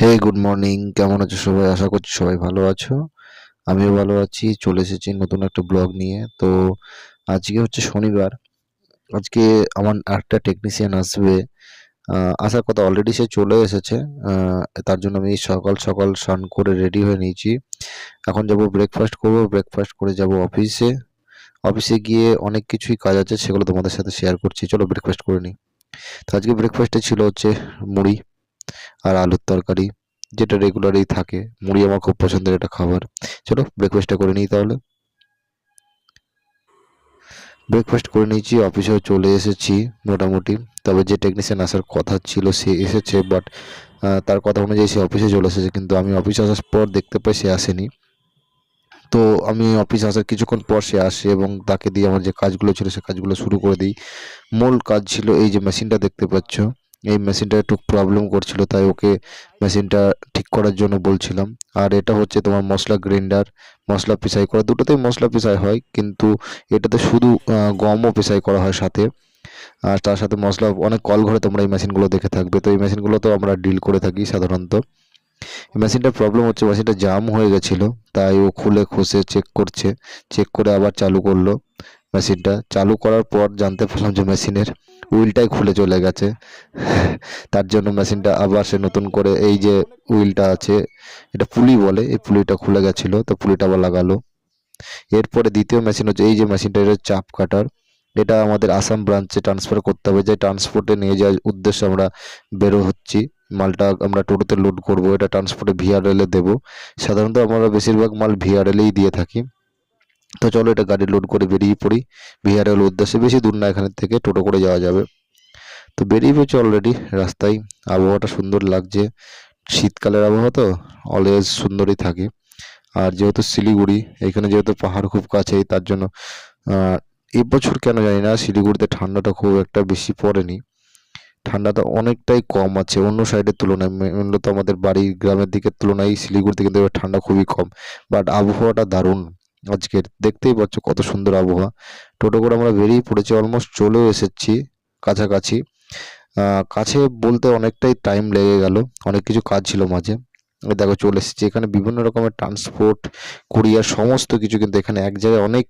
হে good morning কেমন আছো সবাই? আশা করছি সবাই ভালো আছো। আমিও ভালো আছি। চলে এসেছি নতুন একটা ব্লগ নিয়ে। তো আজকে হচ্ছে শনিবার। আজকে আমার একটা টেকনিশিয়ান আসবে। আসার কথা অলরেডি সে চলে এসেছে। তার জন্য আমি সকাল সকাল স্নান করে রেডি হয়ে নিয়েছি। এখন যাব ব্রেকফাস্ট করব। ব্রেকফাস্ট করে যাব অফিসে অফিসে গিয়ে অনেক কিছুই কাজ আছে, সেগুলো তোমাদের সাথে শেয়ার করছি। চলো ব্রেকফাস্ট করে নিই। তো আজকে ব্রেকফাস্টে ছিল হচ্ছে মুড়ি। আর আলুর তরকারি, যেটা রেগুলারই থাকে। মুড়ি আমার খুব পছন্দের একটা খাবার। চলো ব্রেকফাস্টটা করে নিই তাহলে। ব্রেকফাস্ট করে নিয়েছি অফিসেও চলে এসেছি মোটামুটি। তবে যে টেকনিশিয়ান আসার কথা ছিল, সে এসেছে বাট তার কথা অনুযায়ী সে অফিসে চলে এসেছে, কিন্তু আমি অফিসে আসার পর দেখতে পাই সে আসেনি। তো আমি অফিস আসার কিছুক্ষণ পর সে আসে এবং তাকে দিয়ে আমার যে কাজগুলো ছিল, সে কাজগুলো শুরু করে দিই। মূল কাজ ছিল এই যে মেশিনটা দেখতে পাচ্ছ। এই মেশিনটা একটু প্রবলেম করছিল, তাই ওকে মেশিনটা ঠিক করার জন্য বলছিলাম। আর এটা হচ্ছে তোমার মশলা গ্রাইন্ডার মশলা পিসাই করা, দুটোতেই মশলা পিসাই হয়, কিন্তু এটাতে শুধু গমও পিসাই করা হয় সাথে। আর তার সাথে মশলা, অনেক কল ঘরে তোমরা এই মেশিনগুলো দেখে থাকবে। তো এই মেশিনগুলো তো আমরা ডিল করে থাকি সাধারণত। এই মেশিনটার প্রবলেম হচ্ছে, মেশিনটা জাম হয়ে গেছিল, তাই ও খুলে খুশে চেক করছে চেক করে আবার চালু করল মেশিনটা। চালু করার পর জানতে পারলাম যে মেশিনের হুইলটাই খুলে চলে গেছে। তার জন্য মেশিনটা আবার সে নতুন করে এই যে উইলটা আছে, এটা পুলি বলে, এই পুলিটা খুলে গেছিল, তো পুলিটা আবার লাগালো। এরপরে দ্বিতীয় মেশিন হচ্ছে, এই যে মেশিনটা এটা চাপ কাটার। এটা আমাদের আসাম ব্রাঞ্চে ট্রান্সফার করতে হবে, যে ট্রান্সপোর্টে নিয়ে যাওয়ার উদ্দেশ্যে আমরা বেরো হচ্ছি। মালটা আমরা টোটোতে লোড করব, এটা ট্রান্সপোর্টে ভিআরএলে দেবো। সাধারণত আমরা বেশিরভাগ মাল ভিআরএলেই দিয়ে থাকি। তো চলো এটা গাড়ি লোড করে বেরিয়ে পড়ি। বিহারের উদ্দেশ্যে বেশি দূর না, এখান থেকে টোটো করে যাওয়া যাবে। তো বেরিয়ে পড়ছি অলরেডি রাস্তায়। আবহাওয়াটা সুন্দর লাগছে। শীতকালের আবহাওয়া তো অলওয়েজ সুন্দরই থাকে। আর যেহেতু শিলিগুড়ি, এখানে যেহেতু পাহাড় খুব কাছেই, তার জন্য এবছর কেন জানি না, শিলিগুড়িতে ঠান্ডাটা খুব একটা বেশি পড়েনি। ঠান্ডাটা অনেকটাই কম আছে, অন্য সাইডের তুলনায়। মূলত আমাদের বাড়ি গ্রামের দিকের তুলনায় শিলিগুড়িতে কিন্তু ঠান্ডা খুবই কম। বাট আবহাওয়াটা দারুণ। আজকের। দেখতেই পাচ্ছ কত সুন্দর আবহাওয়া। টোটো করে আমরা বেরিয়ে পড়েছি অলমোস্ট চলেও এসেছি কাছাকাছি। কাছে বলতে অনেকটাই টাইম লেগে গেল। অনেক কিছু কাজ ছিল মাঝে। দেখো চলে এসেছি। এখানে বিভিন্ন রকমের ট্রান্সপোর্ট কুরিয়ার সমস্ত কিছু কিন্তু এখানে এক জায়গায় অনেক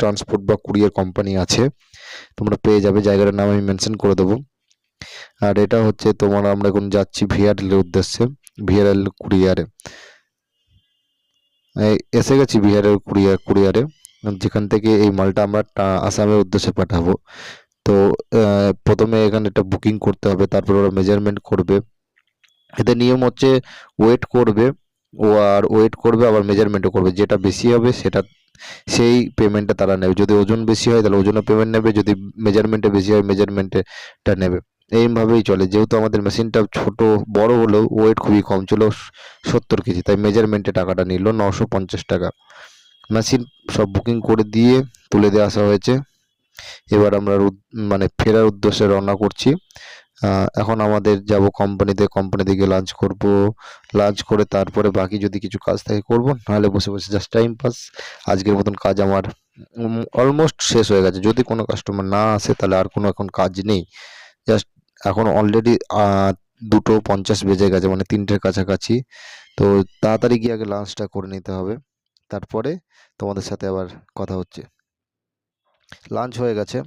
ট্রান্সপোর্ট বা কুরিয়ার কোম্পানি আছে। তোমরা পেয়ে যাবে। জায়গাটার নাম আমি মেনশন করে দেবো। আর এটা হচ্ছে তোমার আমরা এখন যাচ্ছি ভিআরএল এর উদ্দেশ্যে। ভিআরএল কুরিয়ারে এসে গেছি বিহারের কুরিয়ার কুরিয়ারে যেখান থেকে এই মালটা আমরা আসামের উদ্দেশ্যে পাঠাবো। তো প্রথমে এখানে একটা বুকিং করতে হবে, তারপর ওরা মেজারমেন্ট করবে। এদের নিয়ম হচ্ছে ওয়েট করবে, ও আর ওয়েট করবে, আবার মেজারমেন্টও করবে। যেটা বেশি হবে সেটা, সেই পেমেন্টটা তারা নেবে। যদি ওজন বেশি হয় তাহলে ওজনে পেমেন্ট নেবে, যদি মেজারমেন্টে বেশি হয় মেজারমেন্টেটা নেবে। এইভাবেই চলে। যেহেতু আমাদের মেশিনটা ছোট, বড় হলেও ওয়েট খুবই কম ছিল, সত্তর কেজি। তাই মেজারমেন্টে টাকাটা নিল, নশো পঞ্চাশ টাকা। মেশিন সব বুকিং করে দিয়ে তুলে দিয়ে আসা হয়েছে। এবার আমরা মানে ফেরার উদ্দেশ্যে রওনা করছি। এখন আমাদের যাব কোম্পানিতে কোম্পানিতে গিয়ে লাঞ্চ করব। লাঞ্চ করে তারপরে বাকি যদি কিছু কাজ থাকে করব, নাহলে বসে বসে জাস্ট টাইম পাস আজকের মতন কাজ আমার অলমোস্ট শেষ হয়ে গেছে। যদি কোনো কাস্টমার না আসে, তাহলে আর কোনো এখন কাজ নেই। জাস্ট এখন অলরেডি দুটো পঞ্চাশ বেজে গেছে মানে তিনটের কাছাকাছি। তো তাড়াতাড়ি গিয়ে আগে লাঞ্চটা করে নিতে হবে। তারপরে তোমাদের সাথে আবার কথা হচ্ছে। লাঞ্চ হয়ে গেছে।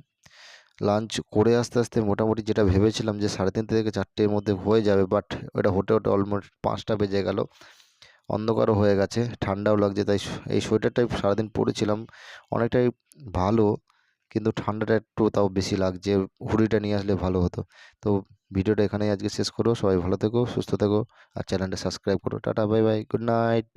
লাঞ্চ করে আস্তে আস্তে মোটামুটি যেটা ভেবেছিলাম যে সাড়ে তিনটে থেকে চারটের মধ্যে হয়ে যাবে বাট ওটা হতে হতে অলমোস্ট পাঁচটা বেজে গেল। অন্ধকারও হয়ে গেছে, ঠান্ডাও লাগছে, তাই এই সোয়েটারটাই সারাদিন পরেছিলাম। অনেকটাই ভালো কিন্তু ঠান্ডাটা একটু তাও বেশি লাগছে, হুডিটা নিয়ে আসলে ভালো হতো। তো ভিডিওটা এখানেই আজকে শেষ করো সবাই ভালো থেকো, সুস্থ থেকো, আর চ্যানেলটা সাবস্ক্রাইব করো। Tata, bye bye, good night.